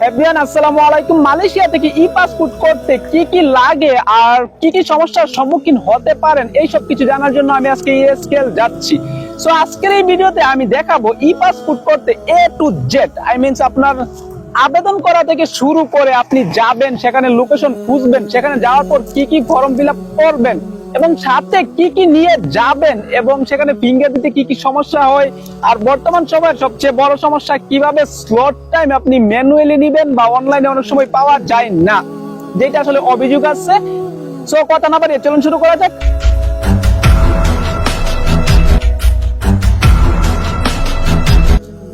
আসসালামু আলাইকুম। মালয়েশিয়া থেকে ই পাসপোর্ট করতে কি কি লাগে আর কি কি সমস্যার সম্মুখীন হতে পারেন এই সব কিছু জানার জন্য আমি আজকে ইএসকেল যাচ্ছি। সো আজকের এই ভিডিওতে আমি দেখাবো ই পাসপোর্ট করতে A to Z I means আপনার আবেদন করা থেকে শুরু করে আপনি যাবেন, সেখানে লোকেশন খুঁজবেন, সেখানে যাওয়ার পর কি কি ফর্ম ফিল করবেন এবং সাথে কি কি নিয়ে যাবেন এবং সেখানে ফিঙ্গার দিতে কি কি সমস্যা হয়? আর বর্তমান সময়ের সবচেয়ে বড় সমস্যা, কীভাবে স্লট টাইম আপনি ম্যানুয়ালি নিবেন বা অনলাইনে অনেক সময় পাওয়া যায় না? যেটা আসলে অভিযোগ আছে। সো কথা না বাড়িয়ে চলুন শুরু করা যাক।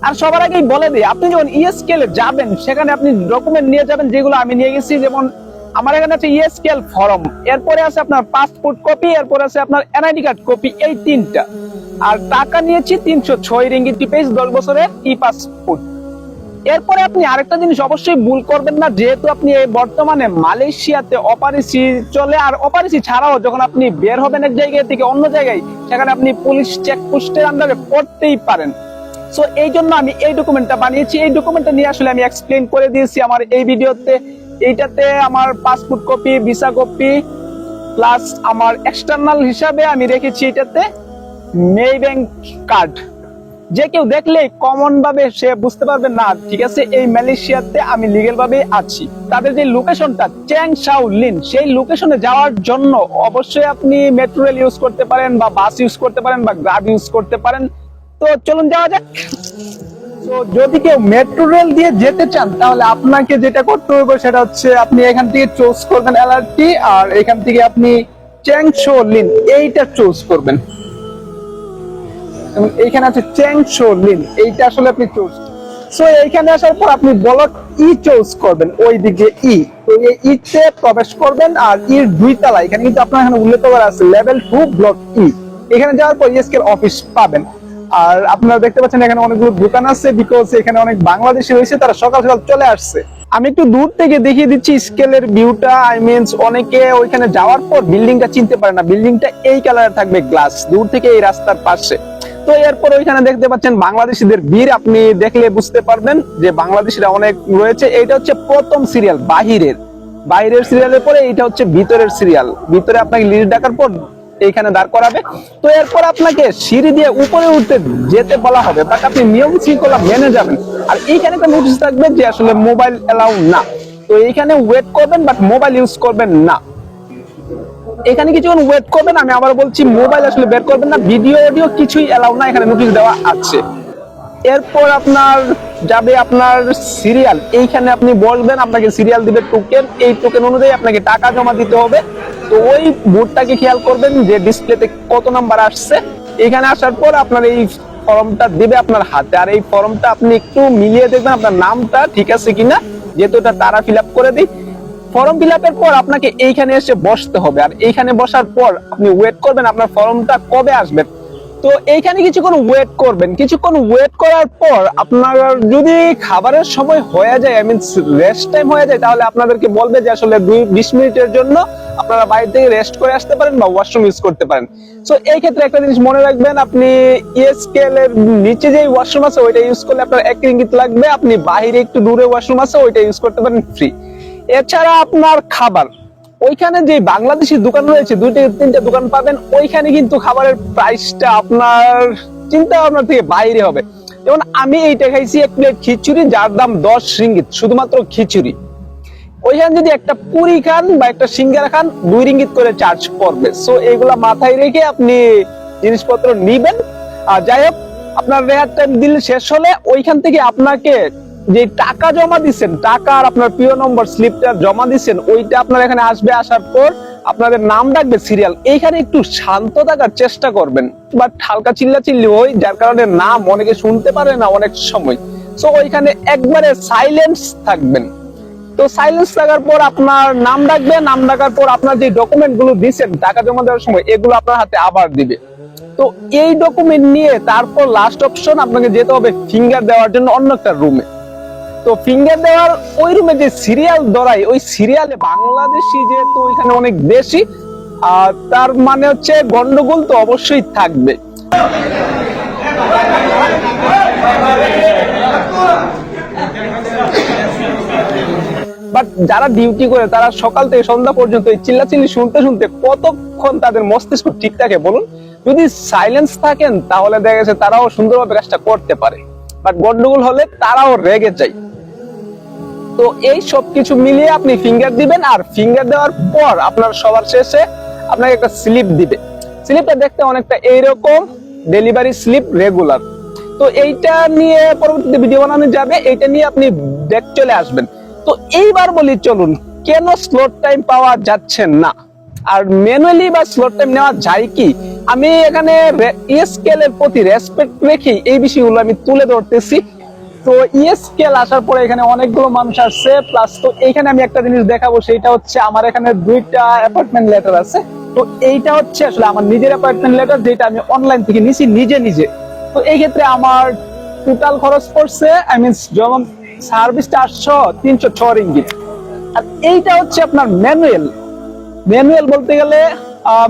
আর সবার আগেই বলে দিই, আপনি যখন ইএসকেল যাবেন, সেখানে আপনি ডকুমেন্ট নিয়ে যাবেন যেগুলো আমি নিয়ে গেছি, যেমন আমার এখানে আছে ইএসকেল ফর্ম এরপরে আছে আপনার পাসপোর্ট কপি এরপরে আছে আপনার এনআইডি কার্ড কপি এই তিনটা। আর টাকা নিয়েছি তিনশো ছয় রিঙ্গিট পেজ দশ বছরের ই পাসপোর্ট এরপরে আপনি আরেকটা জিনিস অবশ্যই ভুল করবেন না, যেহেতু আপনি এই বর্তমানে মালয়েশিয়াতে অপারেসি চলে, আর অপারেসি ছাড়াও যখন আপনি বের হবেন এক জায়গা থেকে অন্য জায়গায়, সেখানে আপনি পুলিশ চেকপোস্টের আন্ডারে পড়তেই পারেন। সো এই জন্য আমি এই ডকুমেন্টটা বানিয়েছি। এই ডকুমেন্টটা নিয়ে আসলে আমি এক্সপ্লেন করে দিয়েছি আমার এই ভিডিওতে এইটাতে আমার passport copy visa copy plus আমার এক্সটার্নাল হিসাবে আমি রেখেছি এটাতে মে ব্যাংক কার্ড যে কেউ দেখলে কমন ভাবে সে বুঝতে পারবে, না, ঠিক আছে, এই মালয়েশিয়াতে আমি লিগেল ভাবে আছি। তাদের যে লোকেশনটা চ্যাং শাও লিন সেই লোকেশনে যাওয়ার জন্য অবশ্যই আপনি মেট্রো রেল ইউজ করতে পারেন বা বাস ইউজ করতে পারেন বা গ্রাব ইউজ করতে পারেন। তো চলুন যাওয়া যাক। যদি কেউ মেট্রো রেল দিয়ে যেতে চান, তাহলে আপনাকে যেটা করতে হবে সেটা হচ্ছে আপনি এখান থেকে চুজ করবেন এলআরটি আর এখান থেকে আপনি চ্যাংশো লিন এইটা চুজ করবেন। এবং এইখানে আছে চ্যাংশো লিন এইটা আসলে আপনি চুজ সো এইখানে আসার পর আপনি ব্লক ই চুজ করবেন ওই দিকে ই তো এই ইতে প্রবেশ করবেন আর ইর দুই তলা এখানে কিন্তু আপনার এখানে উল্লেখ করা আছে লেভেল টু ব্লক ই এখানে যাওয়ার পর ইএসকের অফিস পাবেন। আর আপনারা দেখতে পাচ্ছেন এখানে অনেকগুলো দোকান আছে বিকজ এখানে অনেক বাংলাদেশি রয়েছে, তারা সকাল সকাল চলে আসছে। আমি একটু দূর থেকে দেখিয়ে দিচ্ছি স্কেলের ভিউটা আই মিনস অনেকে ওইখানে যাওয়ার পর বিল্ডিংটা চিনতে পারে না। বিল্ডিংটা এই কালারে থাকবে গ্লাস দূর থেকে এই রাস্তার পাশে। তো এরপর ওইখানে দেখতে পাচ্ছেন বাংলাদেশিদের ভিড়, আপনি দেখলে বুঝতে পারবেন যে বাংলাদেশিরা অনেক রয়েছে। এটা হচ্ছে প্রথম সিরিয়াল বাহিরের। বাইরের সিরিয়ালের পরে এটা হচ্ছে ভিতরের সিরিয়াল ভিতরে আপনাকে লিস্ট ডাকার পর এইখানে দাঁড় করাবে। তো এরপর আপনাকে সিঁড়ি দিয়ে উপরে উঠতে যেতে বলা হবে বাট আপনি নিয়ম শৃঙ্খলা মেনে যাবেন। আর এইখানে একটা নোটিশ থাকবে যে আসলে মোবাইল অ্যালাউ না। তো এইখানে ওয়েট করবেন বাট মোবাইল ইউজ করবেন না। এখানে কিছুক্ষণ ওয়েট করবেন, আমি আবার বলছি মোবাইল আসলে বের করবেন না ভিডিও অডিও কিছুই এলাউ না, এখানে নোটিশ দেওয়া আছে। এরপর আপনার যাবে আপনার সিরিয়াল এইখানে আপনি বলবেন, আপনাকে সিরিয়াল দিবে টোকেন এই টোকেন অনুযায়ী আপনাকে টাকা জমা দিতে হবে। তো ওই বোর্ডটাকে খেয়াল করবেন যে ডিসপ্লেতে কত নাম্বার আসছে। এখানে আসার পর আপনার এই ফর্মটা দিবে আপনার হাতে। আর এই ফর্মটা আপনি একটু মিলিয়ে দেখবেন আপনার নামটা ঠিক আছে কিনা। যেহেতু এটা তারা ফিল করে দিই ফর্ম ফিল পর আপনাকে এইখানে এসে বসতে হবে। আর এইখানে বসার পর আপনি ওয়েট করবেন আপনার ফর্মটা কবে আসবে। তো এইখানে কিছুক্ষণ ওয়েট করবেন। কিছুক্ষণ ওয়েট করার পর আপনার যদি খাবারের সময় হয়ে যায় আই মিন রেস্ট টাইম হয়ে যায়, তাহলে আপনাদেরকে বলবে যে আসলে দুই, বিশ মিনিটের জন্য আপনারা বাইরে থেকে রেস্ট করে আসতে পারেন বা ওয়াশরুম ইউজ করতে পারেন। সো এই ক্ষেত্রে একটা জিনিস মনে রাখবেন, আপনি ইএসকেল এর নিচে যে ওয়াশরুম আছে, ওইটা ইউজ করলে আপনার এক রিঙ্গিত লাগবে। আপনি বাইরে একটু দূরে ওয়াশরুম আছে, ওইটা ইউজ করতে পারেন ফ্রি এছাড়া আপনার খাবার, ওইখানে যে বাংলাদেশি দোকান রয়েছে দুই থেকে তিনটা দোকান পাবেন, ওইখানে কিন্তু খাবারের প্রাইসটা আপনার চিন্তা ভাবনা থেকে বাইরে হবে। যেমন আমি এইটা খাইছি, এক প্লেট খিচুড়ি, যার দাম দশ রিঙ্গিত শুধুমাত্র খিচুড়ি। ওইখানে যদি একটা পুরি খান বা একটা সিঙ্গারা খান, দুই রিঙ্গিত করে চার্জ পড়বে। সো এগুলা মাথায় রেখে আপনি জিনিসপত্র নিবেন। আর যাই হোক, আপনার রেয়ার টাইম দিল শেষ হলে ওইখান থেকে আপনাকে যে টাকা জমা দিচ্ছেন টাকা আর আপনার প্রিয় নম্বর স্লিপটা জমা দিচ্ছেন ওইটা আপনার এখানে আসবে, আসার পর আপনাদের নাম ডাকবে সিরিয়াল এইখানে একটু শান্ত থাকার চেষ্টা করবেন বাট হালকা চিল্লা চিল্লি হয় যার কারণে নাম অনেকে শুনতে পারে না অনেক সময়। সো ওইখানে একবারে সাইলেন্স থাকবেন। তো সাইলেন্স লাগার পর আপনার নাম ডাকবে, নাম ডাকার পর আপনার যে ডকুমেন্টগুলো দিচ্ছেন টাকা জমা দেওয়ার সময়, এগুলো আপনার হাতে আবার দিবে। তো এই ডকুমেন্ট নিয়ে তারপর লাস্ট অপশন আপনাকে যেতে হবে ফিঙ্গার দেওয়ার জন্য অন্য একটা রুমে তো ফিঙ্গার দেওয়ার ওই রুমে যে সিরিয়াল ধরাই ওই সিরিয়ালে বাংলাদেশি যেহেতু ওইখানে অনেক বেশি, আর তার মানে হচ্ছে গন্ডগোল তো অবশ্যই থাকবে। বাট যারা ডিউটি করে, তারা সকাল থেকে সন্ধ্যা পর্যন্ত এই চিল্লাচিল্লি শুনতে শুনতে কতক্ষণ তাদের মস্তিষ্ক ঠিক থাকে বলুন? যদি সাইলেন্স থাকেন, তাহলে দেখা গেছে তারাও সুন্দরভাবে কাজটা করতে পারে। বাট গন্ডগোল হলে তারাও রেগে যায়। তো এই সব কিছু মিলিয়ে আপনি ফিঙ্গার দিবেন, আর ফিঙ্গার দেওয়ার পর আপনার সবার শেষে আপনাকে একটা স্লিপ দিবে। স্লিপটা দেখতে অনেকটা এইরকম ডেলিভারি স্লিপ রেগুলার তো এইটা নিয়ে পরবর্তীতে ভিডিও বানানো যাবে, এইটা নিয়ে আপনি ব্যাক চলে আসবেন। তো এইবার বলি, চলুন, কেন স্লট টাইম পাওয়া যাচ্ছে না? আর ম্যানুয়ালি বা স্লট টাইম নেওয়া যায় কি? আমি এখানে স্কেলের প্রতি রেসপেক্ট রেখে এই বিষয়গুলো আমি তুলে ধরতেছি। তো ইএসকেল আসার পরে এখানে অনেকগুলো মানুষ আসছে প্লাস তো এইখানে আমি একটা জিনিস দেখাবো সেটা হচ্ছে আমার এখানে দুইটা অ্যাপার্টমেন্ট লেটার আছে। তো এইটা হচ্ছে আসলে আমার নিজের অ্যাপার্টমেন্ট লেটার যেটা আমি অনলাইন থেকে নিছি নিজে নিজে। তো এই ক্ষেত্রে আমার টোটাল খরচ পড়ছে আই মিন তিনশো ছ আর এইটা হচ্ছে আপনার ম্যানুয়াল। ম্যানুয়াল বলতে গেলে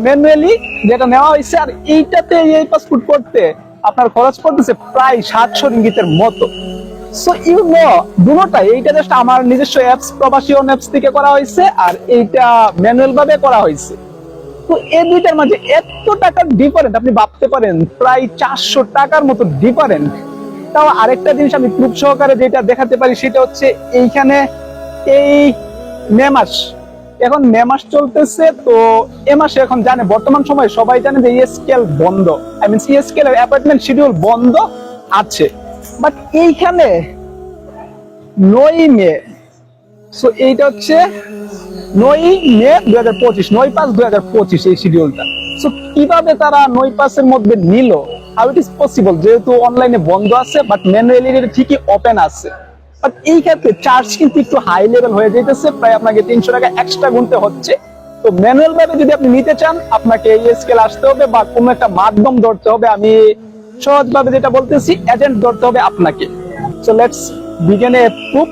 ম্যানুয়ালি যেটা নেওয়া হয়েছে, আর এইটাতে এই করতে আপনার খরচ পড়তেছে প্রায় সাতশো রিঙ্গিতের মতো। সো ইউ নো এইটা জাস্ট আমার নিজস্ব অ্যাপস প্রবাসী অ্যাপস থেকে করা হয়েছে, আর এইটা ম্যানুয়াল ভাবে করা হয়েছে। তো এই দুইটার মাঝে এত টাকার ডিফারেন্ট আপনি ভাবতে পারেন, প্রায় চারশো টাকার মতো ডিফারেন্ট তাও আরেকটা জিনিস আমি প্রুফ সহকারে যেটা দেখাতে পারি সেটা হচ্ছে এইখানে এই মে মাস। এখন মে মাস চলতেছে, তো এ মাসে এখন জানে, বর্তমান সময় সবাই জানে যে ইএসকেল বন্ধ। I mean CSKL appointment schedule বন্ধ আছে। বাট এইখানে নয় মে সো এইটা হচ্ছে নয় মে দুই হাজার পঁচিশ, নয় পাঁচ দুই হাজার পঁচিশ এই শিডিউলটা সো কীভাবে তারা নয় পাঁচের মধ্যে নিল? হাউ ইট ইস পসিবল যেহেতু অনলাইনে বন্ধ আছে বাট ম্যানুয়ালি ঠিকই ওপেন আছে। বাট এই ক্ষেত্রে চার্জ কিন্তু একটু হাই লেভেল হয়ে যেতেছে প্রায় আপনাকে তিনশো টাকা এক্সট্রা গুনতে হচ্ছে। তো ম্যানুয়াল ভাবে যদি আপনি নিতে চান, আপনাকে এই স্কেল আসতে হবে বা কোনো একটা মাধ্যম ধরতে হবে। আমি সহজভাবে যেটা বলতেছি এজেন্ট ধরতে হবে আপনাকে। So let's begin a proof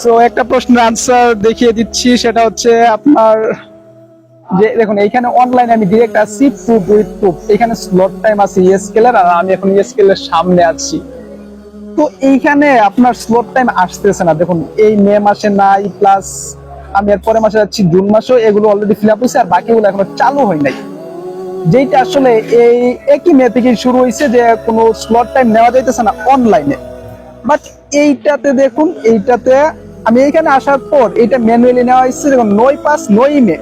so একটা প্রশ্নের আনসার দেখিয়ে দিচ্ছি, সেটা হচ্ছে আপনার যে দেখুন, এইখানে অনলাইনে আমি ডিরেক্ট আসছি প্রুফ উইথ প্রুফ এখানে স্লট টাইম আছে ইএসকেলের আর আমি এখন ইএসকেলের সামনে আছি। তো এইখানে আপনার স্লট টাইম আসতেছে না। দেখুন, এই মে মাসে নাই প্লাস আমি এর পরের মাসে যাচ্ছি, জুন মাসেও এগুলো অলরেডি ফিল আপ হয়েছে, আর বাকিগুলো এখনও চালু হয় নাই। যেটা আসলে এই একই মে থেকে শুরু হয়েছে যে কোনো স্লট টাইম নেওয়া যাইতেছে না অনলাইনে বাট এইটাতে দেখুন, এইটাতে আমি এইখানে আসার পর এটা ম্যানুয়ালি নেওয়া হয়েছে, দেখুন, নয় পাঁচ নয় মে।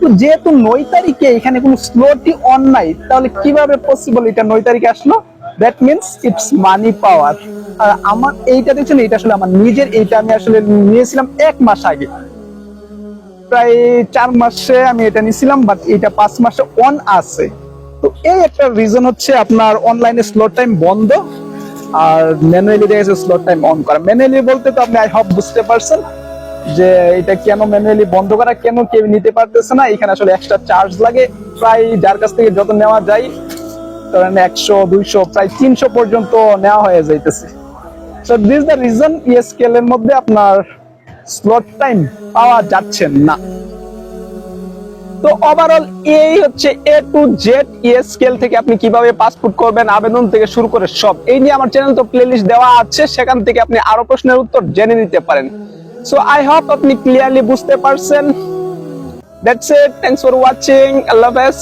তো যেহেতু নয় তারিখে এখানে কোনো স্লটই অন নাই, তাহলে কীভাবে পসিবল এটা নয় তারিখে আসলো? That means it's money power আর আমার এইটা দেখছেন এটা আসলে আমার নিজের, এইটা আমি আসলে নিয়েছিলাম এক মাস আগে। প্রায় চার মাসে আমি এটা নিয়েছিলাম বাট এটা পাঁচ মাসে অন আছে। তো এই একটা রিজন হচ্ছে আপনার অনলাইনে স্লট টাইম বন্ধ, আর ম্যানুয়ালি দেখা স্লট টাইম অন করা। ম্যানুয়ালি বলতে তো আপনি আই হপ বুঝতে পারছেন। যে এটা কেন ম্যানুয়ালি বন্ধ করা, কেন কেউ নিতে পারতেছে না? এখানে আসলে এক্সট্রা চার্জ লাগে। প্রায় যার কাছ থেকে যত নেওয়া যায়, ধরেন একশো, দুইশো, প্রায় তিনশো পর্যন্ত নেওয়া হয়ে যাইতেছে। So this the reason ESKL এর মধ্যে আপনার স্লট টাইম পাওয়া যাচ্ছে না। তো ওভারঅল এই হচ্ছে এ টু জেড ইএসকেল থেকে আপনি কীভাবে পাসপোর্ট করবেন, আবেদন থেকে শুরু করে সব। এই নিয়ে আমার চ্যানেল তো প্লেলিস্ট দেওয়া আছে, সেখান থেকে আপনি আরও প্রশ্নের উত্তর জেনে নিতে পারেন। সো আই হোপ আপনি ক্লিয়ারলি বুঝতে পারছেন that's it thanks for watching আল্লাহ হাফেজ